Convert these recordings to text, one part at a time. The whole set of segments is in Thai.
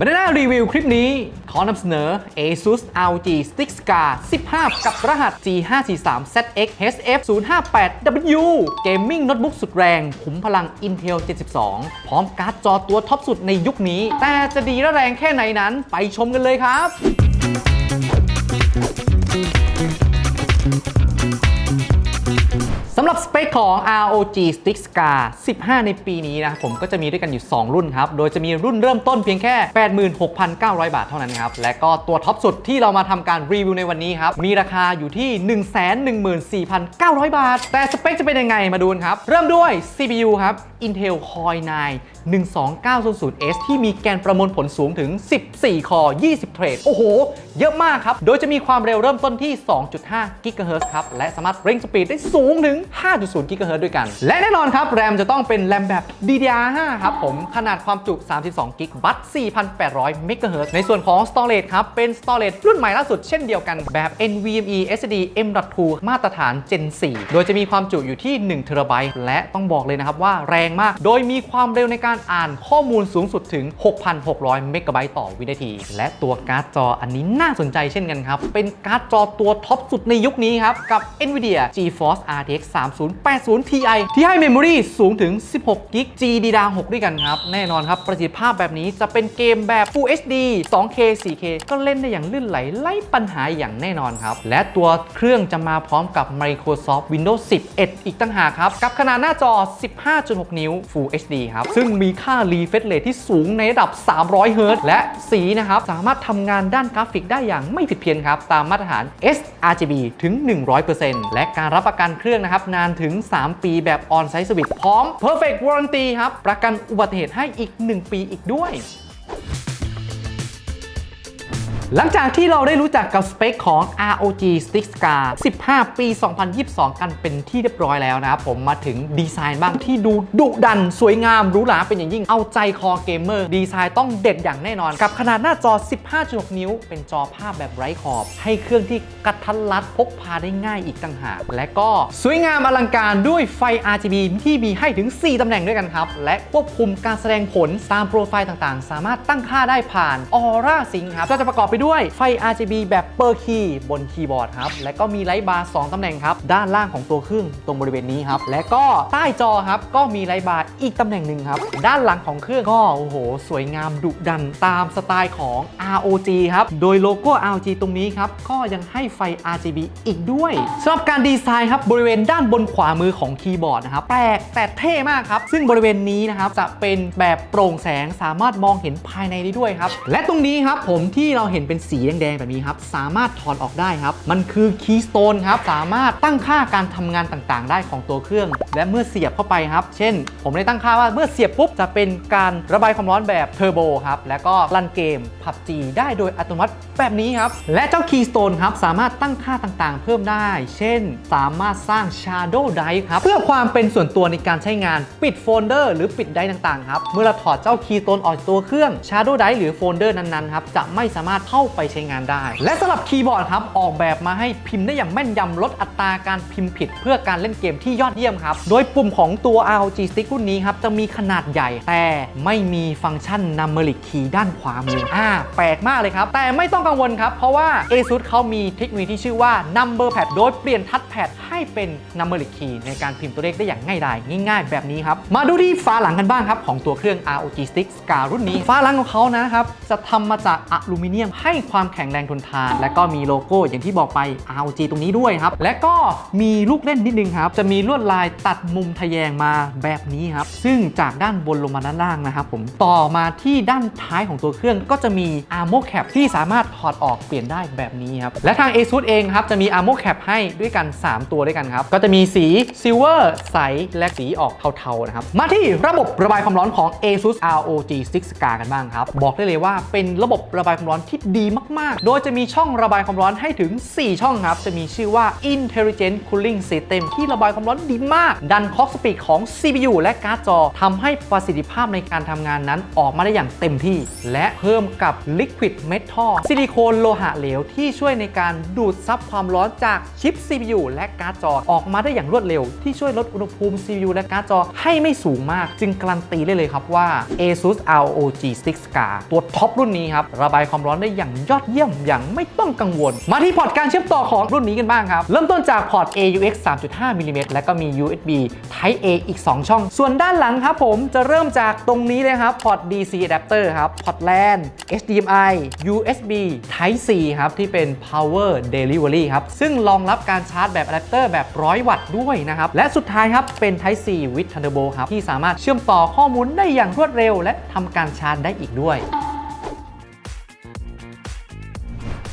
บรรดารีวิวคลิปนี้ ขอนำเสนอ ASUS ROG Stick Scar 15 กับรหัส G543ZX HF058W เกมมิ่งโน้ตบุ๊กสุดแรง ขุมพลัง Intel 72 พร้อมการ์ดจอตัวท็อปสุดในยุคนี้ แต่จะดีและแรงแค่ไหนนั้น ไปชมกันเลยครับ สำหรับสเปคของ ROG Stick Scar 15 ในปีนี้นะครับผมก็จะมีด้วยกันอยู่ 2 รุ่นครับ โดยจะมีรุ่นเริ่มต้นเพียงแค่ 86,900 บาทเท่านั้นครับ และก็ตัวท็อปสุดที่เรามาทำการรีวิวในวันนี้ครับ มีราคาอยู่ที่ 114,900 บาท แต่สเปคจะเป็นยังไงมาดูนครับ เริ่มด้วย CPU ครับ Intel Core i9 12900S ที่มีแกนประมวลผลสูงถึง 14 คอ 20 เทรด โอ้โห เยอะมากครับ โดยจะมีความเร็วเริ่มต้นที่ 2.5 GHz ครับ และสามารถเร่งสปีดได้สูงถึง 5.0 GHz ด้วยกัน และแน่นอนครับ แรมจะต้องเป็นแรมแบบ DDR5 ครับผม ขนาดความจุ 32 g b บัต4,800 MHz ในส่วนของ Storage ครับ เป็น Storage รุ่นใหม่ล่าสุดเช่นเดียวกันแบบ NVMe SSD M.2 มาตรฐาน Gen 4 โดยจะมีความจุอยู่ที่1 TB และต้องบอกเลยนะครับว่าแรงมาก โดยมีความเร็วในการอ่านข้อมูลสูงสุดถึง 6,600 เมกะไบต์ต่อวินาที และตัวการ์ดจออันนี้น่าสนใจเช่นกันครับ เป็นการ์ดจอตัวท็อปสุดในยุคนี้ครับ กับ NVIDIA GeForce RTX 3080 Ti ที่ให้เมมโมรีสูงถึง 16 g b GDDR6 ด้วยกันครับ แน่นอนครับ ประสิทธิภาพแบบนี้จะเป็นเกมแบบ Full HD 2K 4K ก็เล่นได้อย่างลื่นไหลไร้ปัญหาอย่างแน่นอนครับ และตัวเครื่องจะมาพร้อมกับ Microsoft Windows 11 อีกตั้งหากครับกับขนาดหน้าจอ 15.6 นิ้ว Full HD ครับซึ่งมีีค่า refresh rate ที่สูงในระดับ 300 เฮิรตซ์และสีนะครับสามารถทำงานด้านกราฟิกได้อย่างไม่ผิดเพี้ยนครับ ตามมาตรฐาน sRGB ถึง 100%และการรับประกันเครื่องนะครับ นานถึง 3 ปีแบบ on-site service พร้อม perfect warranty ครับ ประกันอุบัติเหตุให้อีก 1 ปีอีกด้วย หลังจากที่เราได้รู้จักกับสเปคของ ROG Stick Scar 15 ปี 2022 กันเป็นที่เรียบร้อยแล้วนะครับผมมาถึงดีไซน์บ้างที่ดูดุดัน สวยงามหรูหราเป็นอย่างยิ่งเอาใจคอเกมเมอร์ ดีไซน์ต้องเด็ดอย่างแน่นอน กับขนาดหน้าจอ 15.6 นิ้ว เป็นจอภาพแบบไร้ขอบ ให้เครื่องที่กระทัดรัดพกพาได้ง่ายอีกต่างหาก และก็สวยงามอลังการด้วยไฟ RGB ที่มีให้ถึง 4 ตำแหน่งด้วยกันครับ และควบคุมการแสดงผลตามโปรไฟล์ต่างๆ สามารถตั้งค่าได้ผ่าน Aura Sync ครับก็จะประกอบไปด้วยไฟ RGB แบบเปอร์คีย์บนคีย์บอร์ดครับ และก็มีไลท์บาร์2ตำแหน่งครับ ด้านล่างของตัวเครื่องตรงบริเวณนี้ครับ และก็ใต้จอครับก็มีไลท์บาร์อีกตำแหน่งหนึ่งครับ ด้านหลังของเครื่องก็โอ้โห สวยงามดุดันตามสไตล์ของ ROG ครับ โดยโลโก้ ROG ตรงนี้ครับ ก็ยังให้ไฟ RGB อีกด้วยสำหรับการดีไซน์ครับบริเวณด้านบนขวามือของคีย์บอร์ดนะครับแปลกแต่เท่มากครับ ซึ่งบริเวณนี้นะครับจะเป็นแบบโปร่งแสงสามารถมองเห็นภายในได้ด้วยครับและตรงนี้ครับผมที่เราเห็นเป็นสีแดงๆแบบนี้ครับ สามารถถอดออกได้ครับ มันคือคีย์สโตนครับ สามารถตั้งค่าการทำงานต่างๆ ได้ของตัวเครื่อง และเมื่อเสียบเข้าไปครับ เช่น ผมได้ตั้งค่าว่าเมื่อเสียบปุ๊บจะเป็นการระบายความร้อนแบบเทอร์โบครับ แล้วก็รันเกม PUBG ได้โดยอัตโนมัติแบบนี้ครับ และเจ้าคีย์สโตนครับ สามารถตั้งค่าต่างๆ เพิ่มได้ เช่น สามารถสร้าง Shadow Drive ครับ เพื่อความเป็นส่วนตัวในการใช้งาน ปิดโฟลเดอร์หรือปิดไดร์ต่างๆ ครับ เมื่อเราถอดเจ้าคีย์สโตนออกจากตัวเครื่อง Shadow Drive หรือโฟลเดอร์นั้นๆ ครับ จะไม่สามารถเข้าาไปใช้งานได้ และสำหรับคีย์บอร์ดครับออกแบบมาให้พิมพ์ได้อย่างแม่นยำลดอัตราการพิมพ์ผิด เพื่อการเล่นเกมที่ยอดเยี่ยมครับ โดยปุ่มของตัว ROG Stick รุ่นนี้ครับจะมีขนาดใหญ่ แต่ไม่มีฟังก์ชัน Numeric Key ด้านขวามืออ่าแปลกมากเลยครับ แต่ไม่ต้องกังวลครับ เพราะว่า ASUS เขามีเทคโนโลยีที่ชื่อว่า Number Pad โดยเปลี่ยนทัชแพดให้เป็น Numeric Key ในการพิมพ์ตัวเลขได้อย่างง่ายดายง่าย ๆ แบบนี้ครับมาดูที่ฝาหลังกันบ้างครับของตัวเครื่อง ROG Stick Scar รุ่นนี้ฝาหลังของเขานะครับจะทำมาจากอลูมิเนียมใให้ความแข็งแรงทนทาน และก็มีโลโก้อย่างที่บอกไป ROG ตรงนี้ด้วยครับ และก็มีลูกเล่นนิดนึงครับ จะมีลวดลายตัดมุมทะแยงมาแบบนี้ครับ ซึ่งจากด้านบนลงมาด้านล่างนะครับผมต่อมาที่ด้านท้ายของตัวเครื่องก็จะมี Armo Cap ที่สามารถถอดออกเปลี่ยนได้แบบนี้ครับ และทาง ASUS เองครับจะมี Armo Cap ให้ด้วยกัน 3 ตัวด้วยกันครับ ก็จะมีสีซิลเวอร์ใสและสีออกเทาๆนะครับ มาที่ระบบระบายความร้อนของ ASUS ROG Stick Scar กันบ้างครับ บอกได้เลยว่าเป็นระบบระบายความร้อนที่ดีมาก ๆ โดยจะมีช่องระบายความร้อนให้ถึง 4 ช่องครับ จะมีชื่อว่า Intelligent Cooling System ที่ระบายความร้อนดีมาก ดันคล็อกสปีดของ CPU และการ์ดจอทำให้ประสิทธิภาพในการทำงานนั้นออกมาได้อย่างเต็มที่ และเพิ่มกับ Liquid Metal ซิลิโคนโลหะเหลวที่ช่วยในการดูดซับความร้อนจากชิป CPU และการ์ดจอออกมาได้อย่างรวดเร็ว ที่ช่วยลดอุณหภูมิ CPU และการ์ดจอให้ไม่สูงมาก จึงการันตีได้เลยครับว่า ASUS ROG Strix Scar ตัวท็อปรุ่นนี้ครับระบายความร้อนได้อย่างยอดเยี่ยมอย่างไม่ต้องกังวล มาที่พอร์ตการเชื่อมต่อของรุ่นนี้กันบ้างครับ เริ่มต้นจากพอร์ต AUX 3.5มิลลิเมตรและก็มี USB Type A อีก 2 ช่อง ส่วนด้านหลังครับผมจะเริ่มจากตรงนี้เลยครับพอร์ต DC adapter ครับพอร์ต LAN HDMI USB Type C ครับที่เป็น Power Delivery ครับซึ่งรองรับการชาร์จแบบอะแดปเตอร์แบบ 100 วัตต์ด้วยนะครับและสุดท้ายครับเป็น Type C with Thunderbolt ครับที่สามารถเชื่อมต่อข้อมูลได้อย่างรวดเร็ว และทำการชาร์จได้อีกด้วย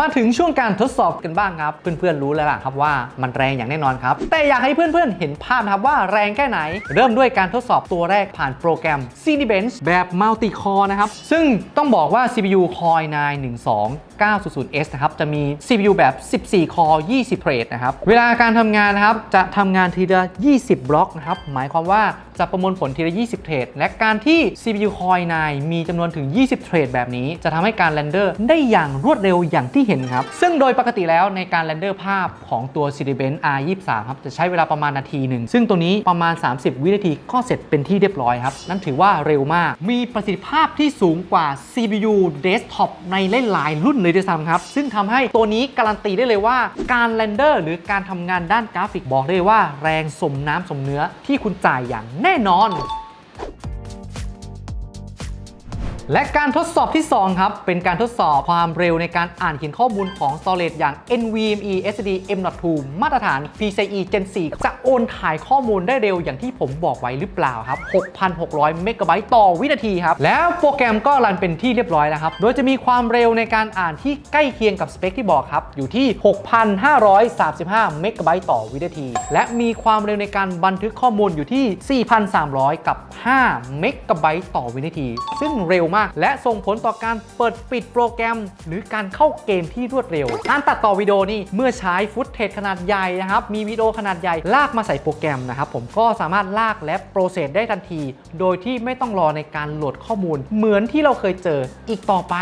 มาถึงช่วงการทดสอบกันบ้างครับ เพื่อนๆรู้แล้วล่ะครับว่ามันแรงอย่างแน่นอนครับ แต่อยากให้เพื่อนๆเห็นภาพครับว่าแรงแค่ไหน เริ่มด้วยการทดสอบตัวแรกผ่านโปรแกรม Cinebench แบบ Multi Core นะครับ ซึ่งต้องบอกว่า CPU Core i9 12 900S นะครับ จะมี CPU แบบ 14 Core 20 เทรดนะครับ เวลาการทำงานนะครับ จะทำงานทีละ 20 บล็อกนะครับ หมายความว่าจะประมวลผลทีละ 20 เทรด และการที่ CPU Core i9 มีจำนวนถึง 20 เทรดแบบนี้ จะทำให้การเรนเดอร์ได้อย่างรวดเร็วอย่างที่เห็นครับ ซึ่งโดยปกติแล้วในการเรนเดอร์ภาพของตัว Cinebench R23 ครับจะใช้เวลาประมาณนาทีหนึ่ง ซึ่งตัวนี้ประมาณ 30 วินาทีก็เสร็จเป็นที่เรียบร้อยครับ นั่นถือว่าเร็วมาก มีประสิทธิภาพที่สูงกว่า CPU Desktop ในหลายๆรุ่นเลยด้วยซ้ำครับ ซึ่งทำให้ตัวนี้การันตีได้เลยว่าการเรนเดอร์หรือการทำงานด้านกราฟิกบอกได้เลยว่าแรงสมน้ำสมเนื้อที่คุณจ่ายอย่างแน่นอน และการทดสอบที่ 2 ครับ เป็นการทดสอบความเร็วในการอ่านเขียนข้อมูลของ storage อย่าง NVMe SSD M.2 มาตรฐาน PCIe Gen 4 จะโอนถ่ายข้อมูลได้เร็วอย่างที่ผมบอกไว้หรือเปล่าครับ 6,600 เมกะไบต์ต่อวินาทีครับ แล้วโปรแกรมก็รันเป็นที่เรียบร้อยแล้วครับ โดยจะมีความเร็วในการอ่านที่ใกล้เคียงกับสเปคที่บอกครับ อยู่ที่ 6,535 เมกะไบต์ต่อวินาที และมีความเร็วในการบันทึกข้อมูลอยู่ที่ 4,300 กับ 5 เมกะไบต์ต่อวินาที ซึ่งเร็วมากและส่งผลต่อการเปิดปิดโปรแกรม หรือการเข้าเกมที่รวดเร็ว การตัดต่อวิดีโอนี่เมื่อใช้ฟุตเทจขนาดใหญ่นะครับ มีวิดีโอขนาดใหญ่ลากมาใส่โปรแกรมนะครับผมก็สามารถลากและโปรเซสได้ทันที โดยที่ไม่ต้องรอในการโหลดข้อมูล เหมือนที่เราเคยเจออีกต่อไป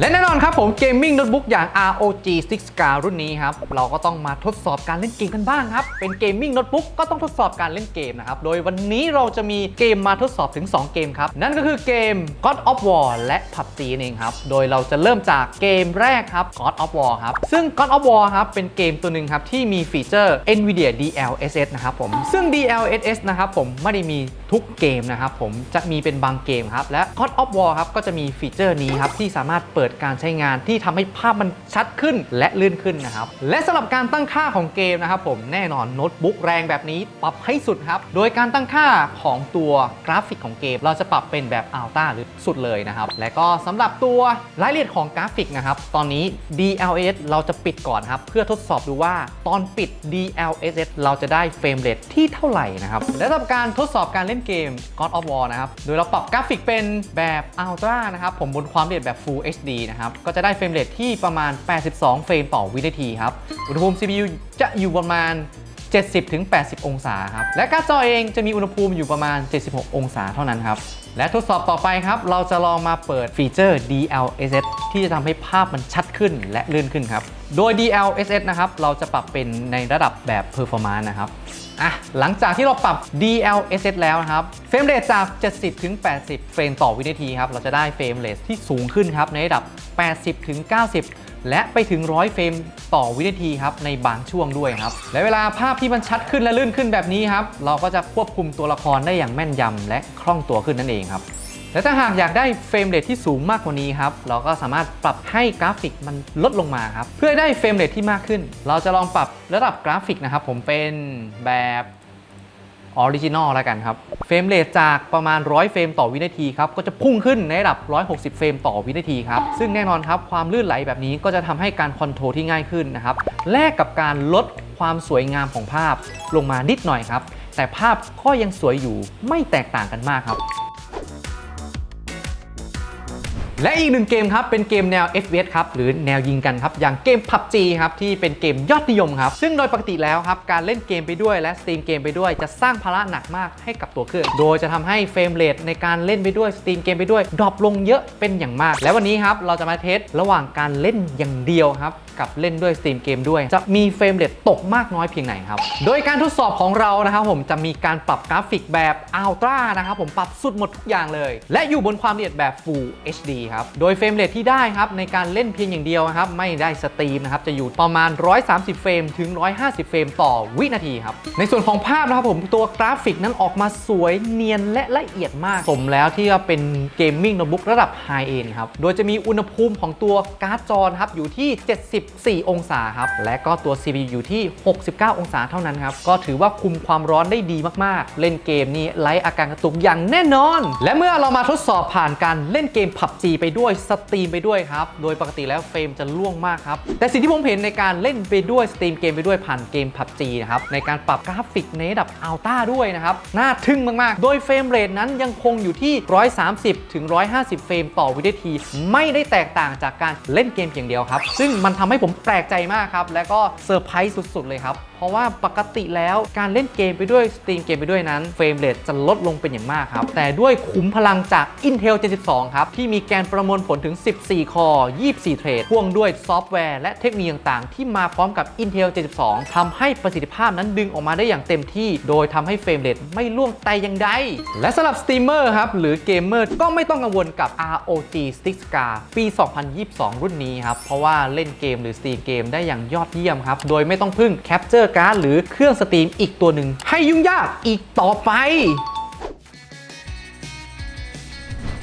และแน่นอนครับผมเกมมิ่งโน้ตบุ๊กอย่าง ROG Strix Scar รุ่นนี้ครับ เราก็ต้องมาทดสอบการเล่นเกมกันบ้างครับ เป็นเกมมิ่งโน้ตบุ๊กก็ต้องทดสอบการเล่นเกมนะครับ โดยวันนี้เราจะมีเกมมาทดสอบถึง 2 เกมครับ นั่นก็คือเกม God of War และ PUBG นั่นเองครับ โดยเราจะเริ่มจากเกมแรกครับ God of War ครับ ซึ่ง God of War ครับเป็นเกมตัวหนึ่งครับที่มีฟีเจอร์ NVIDIA DLSS นะครับผมซึ่ง DLSS นะครับผมไม่ได้มีทุกเกมนะครับผมจะมีเป็นบางเกมครับและ God of War ครับก็จะมีฟีเจอร์นี้ครับที่สามารถเปิดการใช้งานที่ทำให้ภาพมันชัดขึ้นและลื่นขึ้นนะครับ และสำหรับการตั้งค่าของเกมนะครับผมแน่นอนโน้ตบุ๊กแรงแบบนี้ปรับให้สุดครับ โดยการตั้งค่าของตัวกราฟิกของเกม เราจะปรับเป็นแบบอัลต้าหรือสุดเลยนะครับ และก็สำหรับตัวรายละเอียดของกราฟิกนะครับ ตอนนี้ DLSS เราจะปิดก่อนครับ เพื่อทดสอบดูว่าตอนปิด DLSS เราจะได้เฟรมเรทที่เท่าไหร่นะครับ และสำหรับการทดสอบการเล่นเกม God of War นะครับ โดยเราปรับกราฟิกเป็นแบบ Ultra นะครับ ผมบนความละเอียดแบบ Full HD นะครับ ก็จะได้เฟรมเรทที่ประมาณ 82 เฟรมต่อวินาทีครับ อุณหภูมิ CPU จะอยู่ประมาณ 70-80 องศาครับ และการ์ดจอเองจะมีอุณหภูมิอยู่ประมาณ 76 องศาเท่านั้นครับ และทดสอบต่อไปครับ เราจะลองมาเปิดฟีเจอร์ DLSS ที่จะทำให้ภาพมันชัดขึ้นและลื่นขึ้นครับ โดย DLSS นะครับ เราจะปรับเป็นในระดับแบบ Performance นะครับ อะหลังจากที่เราปรับ DLSS แล้วนะครับ เฟรมเรทจาก 70 ถึง 80 เฟรมต่อวินาทีครับ เราจะได้เฟรมเรทที่สูงขึ้นครับ ในระดับ 80 ถึง 90 และไปถึง 100 เฟรมต่อวินาทีครับ ในบางช่วงด้วยครับ และเวลาภาพที่มันชัดขึ้นและลื่นขึ้นแบบนี้ครับ เราก็จะควบคุมตัวละครได้อย่างแม่นยำและคล่องตัวขึ้นนั่นเองครับ และถ้าหากอยากได้เฟรมเรทที่สูงมากกว่านี้ครับ เราก็สามารถปรับให้กราฟิกมันลดลงมาครับ เพื่อได้เฟรมเรทที่มากขึ้น เราจะลองปรับระดับกราฟิกนะครับ ผมเป็นแบบออริจินอลแล้วกันครับ เฟรมเรทจากประมาณ 100 เฟรมต่อวินาทีครับ ก็จะพุ่งขึ้นในระดับ 160 เฟรมต่อวินาทีครับ ซึ่งแน่นอนครับ ความลื่นไหลแบบนี้ก็จะทำให้การคอนโทรลที่ง่ายขึ้นนะครับ แลกกับการลดความสวยงามของภาพลงมานิดหน่อยครับ แต่ภาพก็ยังสวยอยู่ไม่แตกต่างกันมากครับ และอีกหนึ่งเกมครับ เป็นเกมแนว FPS ครับ หรือแนวยิงกันครับ อย่างเกม PUBG ครับ ที่เป็นเกมยอดนิยมครับ ซึ่งโดยปกติแล้วครับ การเล่นเกมไปด้วยและสตรีมเกมไปด้วย จะสร้างภาระหนักมากให้กับตัวเครื่อง โดยจะทำให้เฟรมเรทในการเล่นไปด้วยสตรีมเกมไปด้วยดรอปลงเยอะเป็นอย่างมาก และวันนี้ครับเราจะมาเทสระหว่างการเล่นอย่างเดียวครับ กับเล่นด้วยสตรีมเกมด้วย จะมีเฟรมเรทตกมากน้อยเพียงไหนครับ โดยการทดสอบของเรานะครับผมจะมีการปรับกราฟิกแบบอัลตร้านะครับผมปรับสุดหมดทุกอย่างเลย และอยู่บนความละเอียดแบบ Full HD ครับ โดยเฟรมเรทที่ได้ครับในการเล่นเพียงอย่างเดียวนะครับไม่ได้สตรีมนะครับจะอยู่ประมาณ 130 เฟรมถึง 150 เฟรมต่อวินาทีครับ ในส่วนของภาพนะครับผมตัวกราฟิกนั้นออกมาสวยเนียนและละเอียดมาก สมแล้วที่ว่าเป็นเกมมิ่งโน้ตบุ๊กระดับไฮเอ็นครับ โดยจะมีอุณหภูมิของตัวการ์ดจอครับอยู่ที่ 70 74องศาครับ และก็ตัว CPU อยู่ที่ 69 องศาเท่านั้นครับ ก็ถือว่าคุมความร้อนได้ดีมากๆ เล่นเกมนี้ไร้อาการกระตุกอย่างแน่นอน และเมื่อเรามาทดสอบผ่านการเล่นเกม PUBG ไปด้วยสตรีมไปด้วยครับ โดยปกติแล้วเฟรมจะล่วงมากครับ แต่สิ่งที่ผมเห็นในการเล่นไปด้วยสตรีมเกมไปด้วยผ่านเกม PUBG นะครับ ในการปรับกราฟิกในระดับอัลต้าด้วยนะครับ น่าทึ่งมากๆ โดยเฟรมเรทนั้นยังคงอยู่ที่ 130 ถึง 150 เฟรมต่อวินาที ไม่ได้แตกต่างจากการเล่นเกมเพียงเดียวครับ ซึ่งมันทำให้ผมแปลกใจมากครับ และก็เซอร์ไพรส์สุดๆเลยครับ เพราะว่าปกติแล้วการเล่นเกมไปด้วยสตรีมเกมไปด้วยนั้นเฟรมเรทจะลดลงเป็นอย่างมากครับ แต่ด้วยขุมพลังจาก Intel 72 ครับ ที่มีแกนประมวลผลถึง 14 คอ 24 เทรดพ่วงด้วยซอฟต์แวร์และเทคโนโลยีต่างๆ ที่มาพร้อมกับ Intel 72ทำให้ประสิทธิภาพนั้นดึงออกมาได้อย่างเต็มที่ โดยทำให้เฟรมเรทไม่ล่วงแต่อย่างใด และสำหรับสตรีมเมอร์ครับหรือเกมเมอร์ก็ไม่ต้องกังวลกับ ROG Stick Scar ปี 2022 รุ่นนี้ครับเพราะว่าเล่นเกมหรือสตรีมเกมได้อย่างยอดเยี่ยมครับโดยไม่ต้องพึ่งแคปเจอร์การ์ดหรือเครื่องสตรีมอีกตัวหนึ่งให้ยุ่งยากอีกต่อไป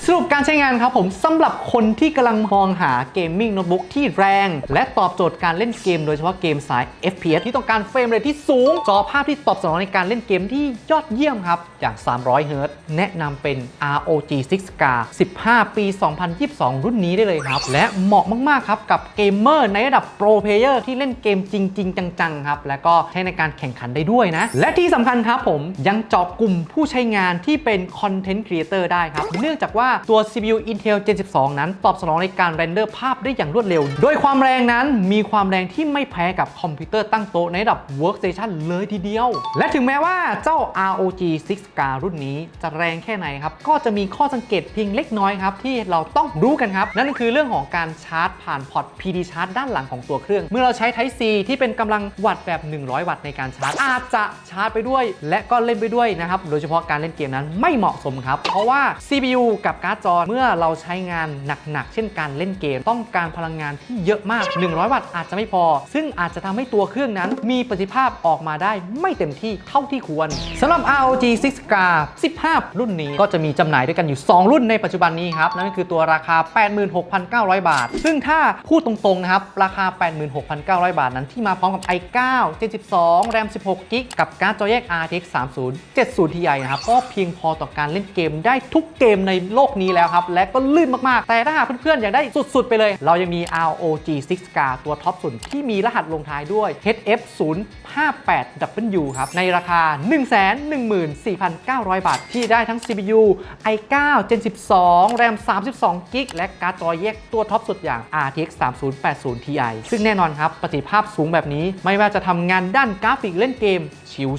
สรุปการใช้งานครับผมสำหรับคนที่กำลังมองหาเกมมิ่งโน้ตบุ๊กที่แรง และตอบโจทย์การเล่นเกมโดยเฉพาะเกมสาย FPS ที่ต้องการเฟรมเรทที่สูง จอภาพที่ตอบสนองในการเล่นเกมที่ยอดเยี่ยมครับ อย่าง 300 Hz แนะนำเป็น ROG 6 Scar 15 ปี 2022 รุ่นนี้ได้เลยครับ และเหมาะมาก ๆ ครับ กับเกมเมอร์ในระดับโปรเพลเยอร์ที่เล่นเกมจริง ๆ จัง ๆ ครับ และก็ใช้ในการแข่งขันได้ด้วยนะ และที่สำคัญครับผมยังเจาะกลุ่มผู้ใช้งานที่เป็นคอนเทนต์ครีเอเตอร์ได้ครับ เนื่องจากว่าตัว CPU Intel Gen 12 นั้น ตอบสนองในการเรนเดอร์ภาพได้อย่างรวดเร็ว โดยความแรงนั้นมีความแรงที่ไม่แพ้กับคอมพิวเตอร์ตั้งโต๊ะในระดับ Workstation เลยทีเดียว และถึงแม้ว่าเจ้า ROG 6 Scar รุ่นนี้จะแรงแค่ไหนครับ ก็จะมีข้อสังเกตเพียงเล็กน้อยครับ ที่เราต้องรู้กันครับ นั่นคือเรื่องของการชาร์จผ่านพอร์ต PD Charge ด้านหลังของตัวเครื่อง เมื่อเราใช้ Type C ที่เป็นกำลังวัตต์แบบ 100 วัตต์ในการชาร์จ อาจจะชาร์จไปด้วย และก็เล่นไปด้วยนะครับโดยเฉพาะการเล่นเกมนั้นไม่เหมาะสมครับเพราะว่า CPU กับการ์ดจอเมื่อเราใช้งานหนักๆ เช่นการเล่นเกม ต้องการพลังงานที่เยอะมาก 100 วัตต์อาจจะไม่พอ ซึ่งอาจจะทำให้ตัวเครื่องนั้น มีประสิทธิภาพออกมาได้ไม่เต็มที่เท่าที่ควรสำหรับ ROG 6 Scar 15 รุ่นนี้ก็จะมีจำหน่ายด้วยกันอยู่ 2 รุ่นในปัจจุบันนี้ครับ นั่นก็คือตัวราคา 86,900 บาท ซึ่งถ้าพูดตรงๆนะครับราคา 86,900 บาทนั้นที่มาพร้อมกับ i9 72 RAM 16 g b กับการ์ดจอแยก RTX 30 70 Ti นะครับก็เพียงพอต่อการเล่นเกมได้ทุกเกมในโลกนี้แล้วครับ และก็ลื่นมากๆ แต่ถ้าหากเพื่อนๆ อยากได้สุดๆ ไปเลย เรายังมี ROG 6 Scar ตัวท็อปสุดที่มีรหัสลงท้ายด้วย HF 058W ครับ ในราคา 114,900 บาท ที่ได้ทั้ง CPU i9 Gen 12 RAM 32 g b และการ์ดจอแยกตัวท็อปสุดอย่าง RTX 3080 Ti ซึ่งแน่นอนครับ ประสิทธิภาพสูงแบบนี้ไม่ว่าจะทำงานด้านกราฟิกเล่นเกม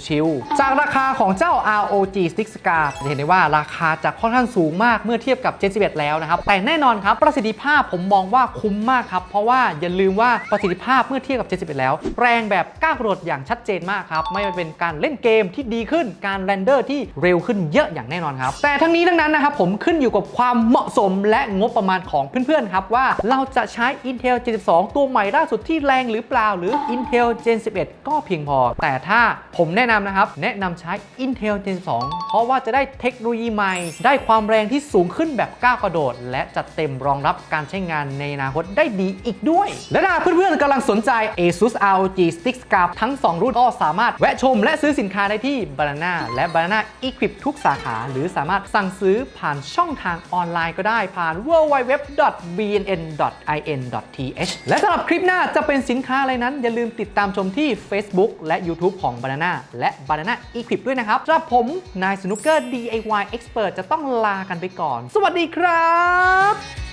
ชิวๆจากราคาของเจ้า ROG Stick Scar จะเห็นได้ว่าราคาจะค่อนข้างสูงมากเมื่อทียบกับ Gen 11 แล้วนะครับ แต่แน่นอนครับ ประสิทธิภาพผมมองว่าคุ้มมากครับ เพราะว่าอย่าลืมว่าประสิทธิภาพเมื่อเทียบกับ Gen 11 แล้ว แรงแบบก้าวกระโดดอย่างชัดเจนมากครับ ไม่ว่าเป็นการเล่นเกมที่ดีขึ้น การเรนเดอร์ที่เร็วขึ้นเยอะอย่างแน่นอนครับ แต่ทั้งนี้ทั้งนั้นนะครับผมขึ้นอยู่กับความเหมาะสมและงบประมาณของเพื่อนๆครับว่าเราจะใช้ Intel Gen 12 ตัวใหม่ล่าสุดที่แรงหรือเปล่าหรือ Intel Gen 11 ก็เพียงพอ แต่ถ้าผมแนะนำนะครับแนะนำใช้ Intel Gen 2 เพราะว่าจะได้เทคโนโลยีใหม่ ได้ความแรงที่สูงขึ้นแบบก้าวกระโดด และจะเต็มรองรับการใช้งานในอนาคตได้ดีอีกด้วย และถ้าเพื่อนๆกำลังสนใจ ASUS ROG Stick Scar ทั้ง 2 รุ่นก็สามารถแวะชมและซื้อสินค้าได้ที่ Banana และ Banana Equip ทุกสาขา หรือสามารถสั่งซื้อผ่านช่องทางออนไลน์ก็ได้ผ่าน www.bnn.in.th และสำหรับคลิปหน้าจะเป็นสินค้าอะไรนั้น อย่าลืมติดตามชมที่ Facebook และ YouTube ของ Banana และ Banana Equip ด้วยนะครับสำหรับผมนายสนุกเกอร์ DIY Expert จะต้องลากันไปก่อนสวัสดีครับ